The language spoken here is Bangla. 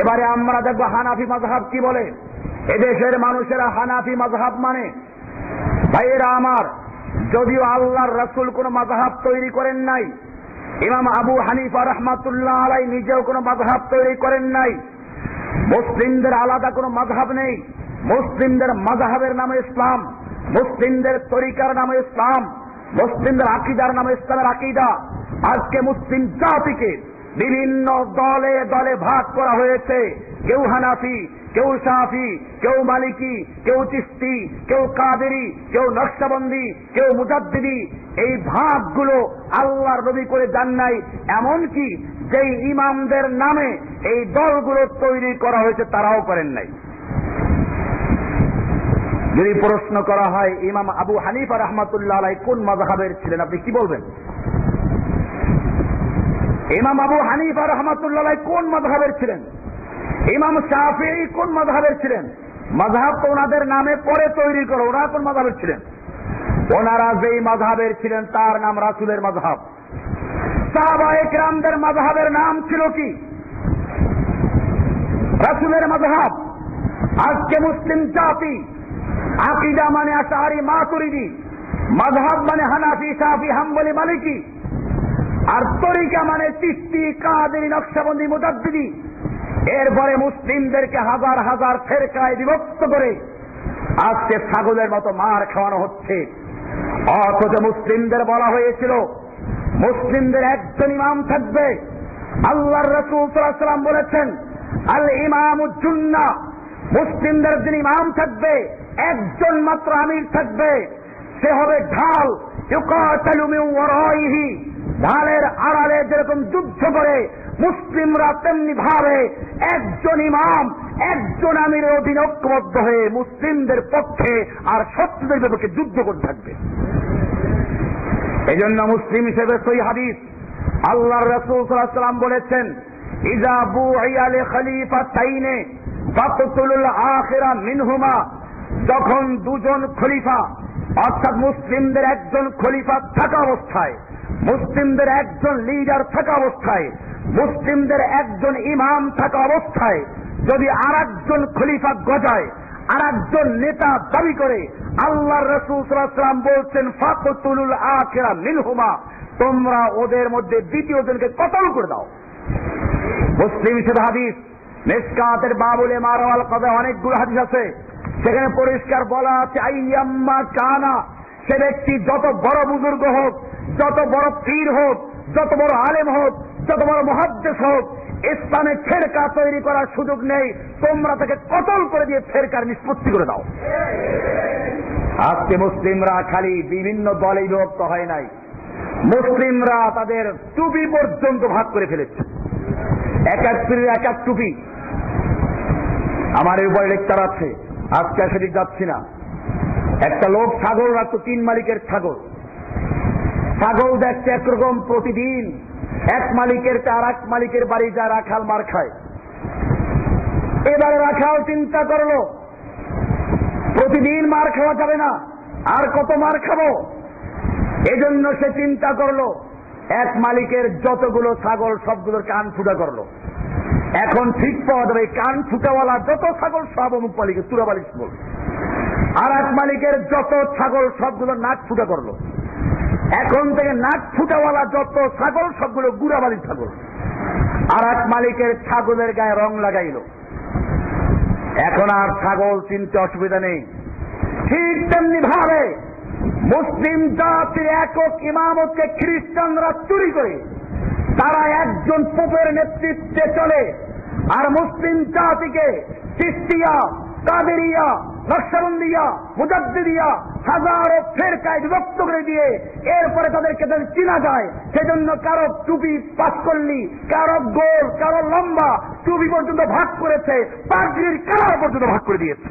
এবারে আমরা দেখব হানাফি মাজহাব কি বলে? এদেশের মানুষেরা হানাফি মাজহাব মানে? ভাইয়েরা আমার, যদিও আল্লাহর রসুল কোন মাজহাব তৈরি করেন নাই, ইমাম আবু হানিফা রহমাতুল্লাহ আলাই নিজেও কোন মাজহাব তৈরি করেন নাই, মুসলিমদের আলাদা কোনো মাযহাব নেই, মুসলিমদের মাযহাবের নামে ইসলাম, মুসলিমদের তরিকার নামে ইসলাম, মুসলিমদের আকিদার নামে ইসলামের আকিদা, আজকে মুসলিম জাতিকে বিভিন্ন দলে দলে ভাগ করা হয়েছে। কেউ হানাফি, কেউ সাফি, কেউ মালিকি, কেউ চিস্তি, কেউ কাদেরি, কেউ নকশাবন্দি, কেউ মুজাদ্দিদি। এই ভাগগুলো আল্লাহর নবী করে যান নাই, এমনকি যেই ইমামদের নামে এই দলগুলো তৈরি করা হয়েছে তারাও করেন নাই। যদি প্রশ্ন করা হয়, ইমাম আবু হানিফা রহমাতুল্লাহ কোন মাযহাবের ছিলেন, আপনি কি বলবেন? ইমাম আবু হানিফা রহমাতুল্লাহ কোন মাযহাবের ছিলেন? ইমাম শাফি কোন মাযহাবের ছিলেন? মাযহাব তো ওনাদের নামে পরে তৈরি করো, ওনারা কোন মাযহাবের ছিলেন? ওনারা যেই মাযহাবের ছিলেন, তার নাম রাসুলের মাযহাব। সাহাবা একরামদের মাযহাবের নাম ছিল কি? রাসুলের মাযহাব। আজকে মুসলিম জাতি, আকিদা মানে আশাহারি মাতুরিদি, মাযহাব মানে হানাফি, সাফি, হাম্বলি, মালিকি আর তরিকা মানে চিস্তি কাদেরি, নকশাবন্দি, মুজাদ্দিদি। এরপরে মুসলিমদেরকে হাজার হাজার ফেরকায় বিভক্ত করে আজকে ছাগলের মতো মার খাওয়ানো হচ্ছে। অথচ মুসলিমদের বলা হয়েছিল, মুসলিমদের একজন ইমাম থাকবে। আল্লাহর রসুল সাল্লাম বলেছেন, আল ইমাম উজ্জুন্না মুসলিমদের যিনি ইমাম থাকবে, একজন মাত্র আমির থাকবে। সে হবে ঢাল ইউকাতালুমিহি ঢালের আড়ালে যেরকম যুদ্ধ করে, মুসলিমরা তেমনি ভাবে একজন ইমাম, একজন আমিরের অধীনে ঐক্যবদ্ধ হয়ে মুসলিমদের পক্ষে আর শত্রুদের বিপক্ষে যুদ্ধ করতে থাকবে। এই জন্য মুসলিম হিসেবে সই হাদিস আল্লাহর রসুল সাল্লাম বলেছেন ইজা বু আলে খলিফা তাইনে ফাকতুলুল আখিরা মিনহুমা। যখন দুজন খলিফা অর্থাৎ মুসলিমদের একজন খলিফা থাকা অবস্থায়, মুসলিমদের একজন লিডার থাকা অবস্থায়, মুসলিমদের একজন ইমাম থাকা অবস্থায়, যদি আর একজন খলিফা গজায় আর একজন নেতা দাবি করে আল্লাহ রসুল সাল্লাম বলছেন, ফাকতুলুল আখেরা মিনহুমা তোমরা ওদের মধ্যে দ্বিতীয় জনকে কতল করে দাও। মুসলিম হিসেবে হাদিস, মেসকাতের বাবুলে মারওয়াল কবে অনেকগুলো হাদিস আছে। সেখানে পরিষ্কার বলা আছে, আইয়াম্মা কানা, সে ব্যক্তি যত বড় বুজুর্গ হোক, যত বড় পীর হোক, যত বড় আলেম হোক, যত বড় মহাদ্দেশ হোক, ইসলামে ফেরকা তৈরি করার সুযোগ নেই, তোমরা তাকে কতল করে দিয়ে ফেরকার নিষ্পত্তি করে দাও। আজকে মুসলিমরা খালি বিভিন্ন দলে বিভক্ত হয় নাই। মুসলিমরা তাদের টুপি পর্যন্ত ভাগ করে ফেলেছে। এক এক এক এক টুপি। আমার এই উপরে লেকচার আছে। আজকে সেদিক যাচ্ছি না। একটা লোক ছাগল রাখতো, তিন মালিকের ছাগল। ছাগল দেখছে একরকম প্রতিদিন এক মালিকের আর এক মালিকের বাড়ি যা রাখাল মার খায়। এবারে রাখাল চিন্তা করল, প্রতিদিন মার খাওয়া যাবে না, আর কত মার খাব? এজন্য সে চিন্তা করল, এক মালিকের যতগুলো ছাগল সবগুলোর কান ফুটা করল। এখন ঠিক পাওয়া যাবে কান ফুটাওয়ালা যত ছাগল সব অমুক মালিকের মালিক ছাগল আর এক মালিকের যত ছাগল, সবগুলো নাক ফুটা করল। এখন থেকে নাক ফুটাওয়ালা যত ছাগল, সবগুলো গুড়াবালির ছাগল। আর এক মালিকের ছাগলের গায়ে রং লাগাইল। এখন আর ছাগল চিনতে অসুবিধা নেই। ঠিক তেমনি ভাবে মুসলিম জাতির একক ইমামতকে খ্রিস্টানরা চুরি করে, তারা একজন পোপের নেতৃত্বে চলে। আর মুসলিম জাতিকে চিস্তিয়া কাদেরিয়া, নকশবন্দিয়া, মুজাদ্দিদিয়া, হাজারো ফেরকায় বিভক্ত করে দিয়ে এরপরে তাদেরকে তাদের চিনা যায়, সেজন্য কারও টুপি পাস করলি কারও গোল, কারও লম্বা টুপি পর্যন্ত ভাগ করেছে, পাগড়ির কালার পর্যন্ত ভাগ করে দিয়েছে।